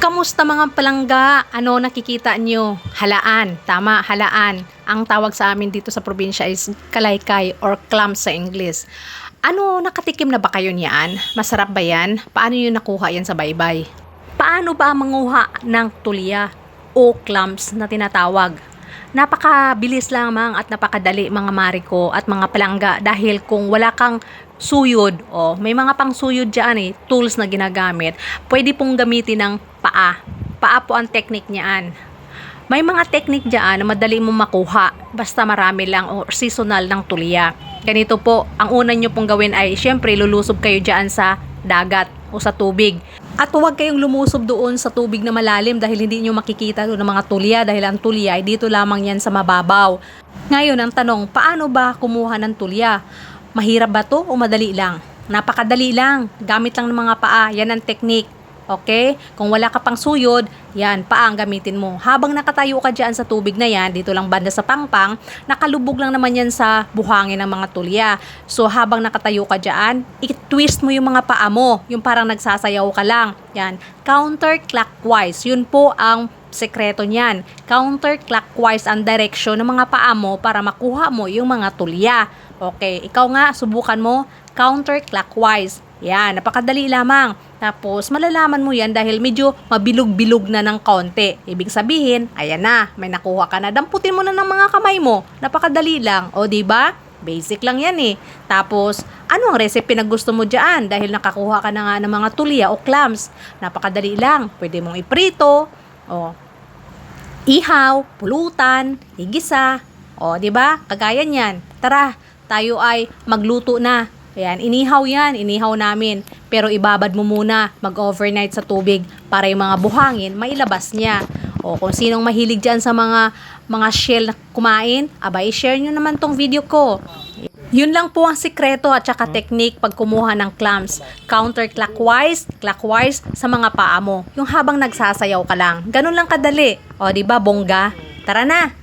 Kamusta mga palangga? Ano nakikita nyo? Halaan. Tama, halaan. Ang tawag sa amin dito sa probinsya is kalaykay or clams sa English. Ano, nakatikim na ba kayo niyan? Masarap ba yan? Paano nyo nakuha yan sa baybay? Paano ba manguha ng tulya o clams na tinatawag? Napakabilis lamang at napakadali mga mariko at mga palangga dahil kung wala kang suyod o may mga pang suyod dyan eh, tools na ginagamit, pwede pong gamitin ng paa. Paa po ang technique niyaan. May mga technique dyan na madali mo makuha basta marami lang o seasonal ng tulya. Ganito po, ang una nyo pong gawin ay syempre lulusob kayo dyan sa dagat o sa tubig. At huwag kayong lumusob doon sa tubig na malalim dahil hindi nyo makikita doon ng mga tulya dahil ang tulya ay dito lamang yan sa mababaw. Ngayon ang tanong, paano ba kumuha ng tulya? Mahirap ba to o madali lang? Napakadali lang. Gamit lang ng mga paa. Yan ang technique. Okay? Kung wala ka pang suyod, yan, paa ang gamitin mo. Habang nakatayo ka dyan sa tubig na yan, dito lang banda sa pangpang, nakalubog lang naman yan sa buhangin ng mga tulya. So, habang nakatayo ka dyan, i-twist mo yung mga paa mo. Yung parang nagsasayaw ka lang. Yan. Counterclockwise. Yun po ang sekreto niyan. Counterclockwise ang direction ng mga paa mo para makuha mo yung mga tulya. Okay, ikaw nga, subukan mo counterclockwise. Yan, napakadali lamang. Tapos, malalaman mo yan dahil medyo mabilog-bilog na ng konti. Ibig sabihin, ayan na, may nakuha ka na. Damputin mo na ng mga kamay mo. Napakadali lang. O, di ba? Basic lang yan eh. Tapos, ano ang recipe na gusto mo dyan? Dahil nakakuha ka na nga ng mga tulya o clams. Napakadali lang. Pwede mong iprito. O, ihaw, pulutan, igisa. O, di ba? Kagaya niyan. Tara, tayo ay magluto na. Ayan, inihaw yan, inihaw namin. Pero ibabad mo muna, mag-overnight sa tubig para yung mga buhangin, mailabas niya. O kung sinong mahilig dyan sa mga mga shell na kumain, abay, share nyo naman tong video ko. Yun lang po ang sikreto at saka technique pag kumuha ng clams. Counterclockwise, clockwise sa mga paa mo. Yung habang nagsasayaw ka lang. Ganun lang kadali. O, di ba bongga? Tara na!